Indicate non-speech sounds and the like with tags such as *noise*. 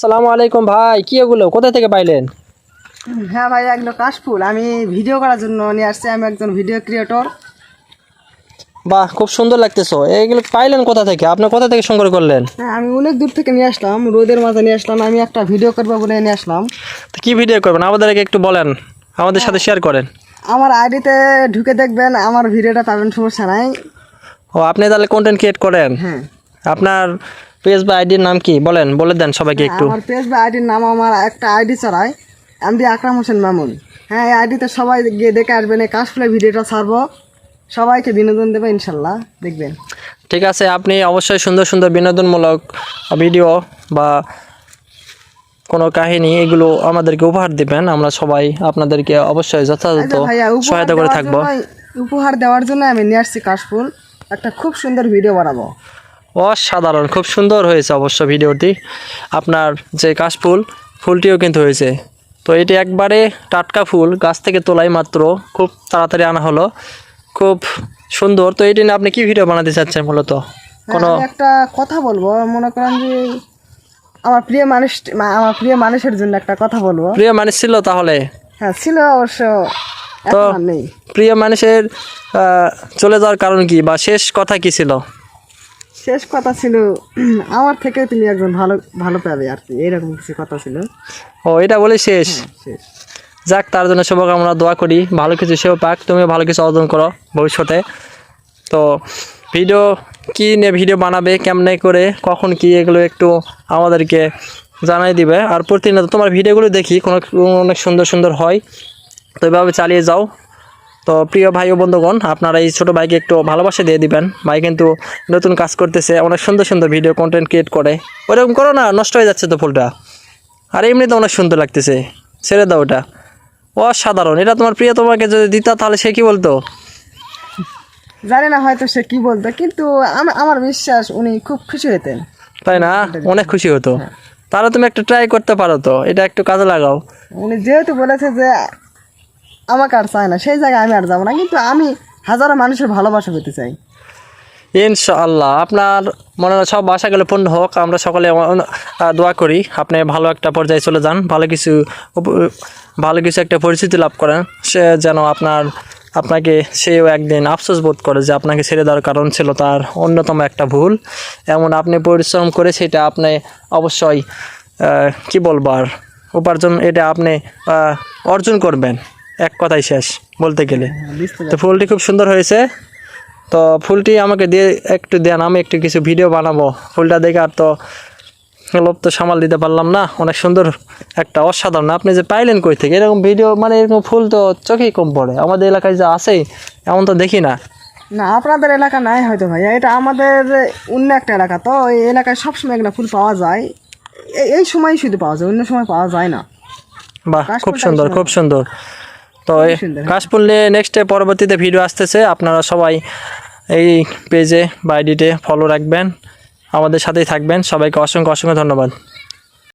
সালামু আলাইকুম ভাই কি এগুলো? কোথা থেকে পাইলেন? হ্যাঁ ভাই এগুলো কাশফুল। আমি ভিডিও করার জন্য নিয়ে আসছি। আমি একজন ভিডিও ক্রিয়েটর বাহ খুব সুন্দর লাগতেছো। এগুলো পাইলেন কোথা থেকে? আপনি কোথা থেকে সংগ্রহ করলেন? হ্যাঁ আমি অনেক দূর থেকে নিয়ে আসলাম। রোদের মাঝে নিয়ে আসলাম। আমি একটা ভিডিও করব বলে নিয়ে আসলাম। তো কী ভিডিও করবেন? আমাদেরকে একটু বলেন। আমাদের সাথে শেয়ার করেন। আমার আইডিতে ঢুকে দেখবেন আমার ভিডিওটা পাবেন সমস্যা নাই। ও আপনি তাহলে কন্টেন্ট ক্রিয়েট করেন? হ্যাঁ। আপনার পেজ বা আইডির নাম কি? বলেন বলে দেন সবাইকে একটু। আমার পেজ বা আইডির নাম আমার একটা আইডি চড়াই এমডি আকরাম হোসেন মামুন। হ্যাঁ এই আইডিতে সবাই গিয়ে দেখে আসবেন এই কাশফুলের ভিডিওটা ছাড়বো। সবাইকে বিনোদন দেবে ইনশাল্লাহ দেখবেন। ঠিক আছে আপনি অবশ্যই সুন্দর সুন্দর বিনোদনমূলক ভিডিও বা কোনো কাহিনী এগুলো আমাদেরকে উপহার দিবেন। আমরা সবাই আপনাদেরকে অবশ্যই যথাযথ সহায়তা করে থাকব। উপহার দেওয়ার জন্য আমি নিয়ে আসছি কাশফুল। একটা খুব সুন্দর ভিডিও বানাবো। অসাধারণ খুব সুন্দর হয়েছে অবশ্য ভিডিওটি। আপনার যে কাশফুল ফুলটিও কিন্তু হয়েছে। তো এটি একবারে টাটকা ফুল গাছ থেকে তোলাই মাত্র খুব তাড়াতাড়ি আনা হলো। খুব সুন্দর। তো এটি নিয়ে আপনি কি ভিডিও বানাতে চাচ্ছেন মূলত? কোনো একটা কথা বলব মনে করেন যে আমার প্রিয় মানুষ আমার প্রিয় মানুষের জন্য একটা কথা বলব। প্রিয় মানুষ ছিল তাহলে? হ্যাঁ ছিল অবশ্য তো প্রিয় মানুষের আহ, চলে যাওয়ার কারণ কি বা শেষ কথা কি ছিল? শেষ কথা ছিল *clears throat* আমার থেকে তুমি একজন ভালো ভালো পাবে আর কি এরকম কিছু কথা ছিল। ও এটা বলে শেষ? শেষ। যাক তার জন্য শুভকামনা দোয়া করি। ভালো কিছু সেও পাক তুমি ভালো কিছু অর্জন করো ভবিষ্যতে। তো ভিডিও কি নিয়ে ভিডিও বানাবে কেমনে করে কখন কি এগুলো একটু আমাদেরকে জানাই দিবে। আর প্রতিনিয়ত তোমার ভিডিওগুলো দেখি কোনো অনেক সুন্দর সুন্দর হয় তো এভাবে চালিয়ে যাও। তো প্রিয় ভাই ও বন্ধুগণ আপনারা এই ছোটো ভাইকে একটু ভালোবাসা দিয়ে দিবেন। ভাই কিন্তু নতুন কাজ করতেছে অনেক সুন্দর সুন্দর ভিডিও কন্টেন্ট ক্রিয়েট করে। ওরকম করো না নষ্ট হয়ে যাচ্ছে তো ফুলটা। আর এমনিতে অনেক সুন্দর লাগতেছে। ছেড়ে দাও ওটা। অসাধারণ। এটা তোমার প্রিয় তোমাকে যদি দিতা তাহলে সে কি বলতো? জানি না হয়তো সে কি বলতো কিন্তু আম- আমার বিশ্বাস উনি খুব খুশি হতেন তাই না? অনেক খুশি হতো। তাহলে তুমি একটু ট্রাই করতে পারো তো। এটা একটু কাজে লাগাও। উনি যেহেতু বলেছে যে আমাকে আর চায় না। সেই জায়গায় আমি আর যাব না, কিন্তু আমি হাজারো মানুষের ভালোবাসা পেতে চাই। ইনশাআল্লাহ, আপনার মনে হয় সব আশাগুলো পূর্ণ হোক, আমরা সকলে দোয়া করি, আপনি ভালো একটা পর্যায়ে চলে যান, ভালো কিছু ভালো কিছু একটা পরিচিতি লাভ করেন, সে যেন আপনার, আপনাকে সেও একদিন আফসোস বোধ করে যে আপনাকে ছেড়ে দেওয়ার কারণ ছিল তার অন্যতম একটা ভুল। এমন আপনি পরিশ্রম করে সেটা আপনি অবশ্যই কি বলব আর, উপার্জন এটা আপনি অর্জন করবেন। এক কথাই শেষ বলতে গেলে। তো ফুলটি খুব সুন্দর হয়েছে। তো ফুলটি আমাকে দিয়ে একটু দেন আমি একটু কিছু ভিডিও বানাবো। ফুলটা দেখে আর তো লোভ তো সামাল দিতে পারলাম না। অনেক সুন্দর একটা অসাধারণ। আপনি যে পাইলেন কই থেকে? এরকম ভিডিও মানে এরকম ফুল তো চোখেই কম পড়ে। আমাদের এলাকায় যে আছে এমন তো দেখি না। না আপনাদের এলাকা নাই হয়তো ভাইয়া এটা আমাদের অন্য একটা এলাকা তো। এই এলাকায় সবসময় একটা ফুল পাওয়া যায়। এই সময় শুধু পাওয়া যায় অন্য সময় পাওয়া যায় না। বাহ খুব সুন্দর খুব সুন্দর। তো কাশফুল নিয়ে নেক্সটে পরবর্তীতে ভিডিও আসতেছে আপনারা সবাই এই পেজে বা আইডিতে ফলো রাখবেন আমাদের সাথেই থাকবেন সবাইকে অসংখ্য অসংখ্য ধন্যবাদ।